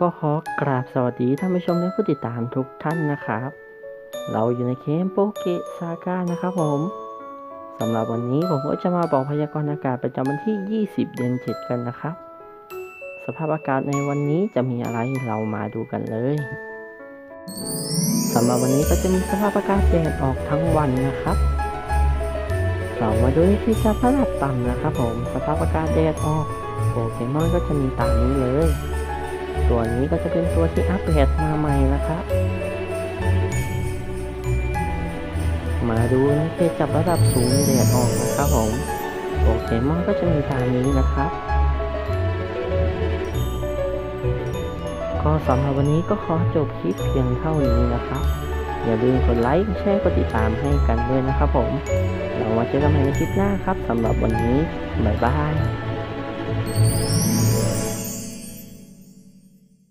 ก็ขอกราบสวัสดีท่านผู้ชมและผู้ติดตามทุกท่านนะครับ เราอยู่ในเกมโปเกะซาก้านะครับผมสำหรับวันนี้ผมก็จะมาบอกพยากรณ์อากาศประจำวันที่ 20 เดือน 7 กันนะครับ สภาพอากาศในวันนี้จะมีอะไรเรามาดูกันเลยสำหรับวันนี้ก็จะมีสภาพอากาศแดดออกทั้งวันนะครับเรามาดูที่จะระดับต่ำนะครับผม สภาพอากาศแดดออกโปเกมอนก็จะมีตามนี้เลย ตัวนี้ก็จะเป็นตัวที่อัปเดตมาใหม่นะครับ มาดูนะเกจับระดับสูงแดดออกนะครับผมโปเกมอนก็จะมีตามนี้นะครับ ก็สำหรับวันนี้ก็ขอจบคลิปเพียงเท่านี้นะครับ อย่าลืมกดไลค์แชร์กดติดตามให้กันด้วยนะครับผม เรามาเจอกันใหม่ในคลิปหน้าครับสำหรับวันนี้ บ๊ายบาย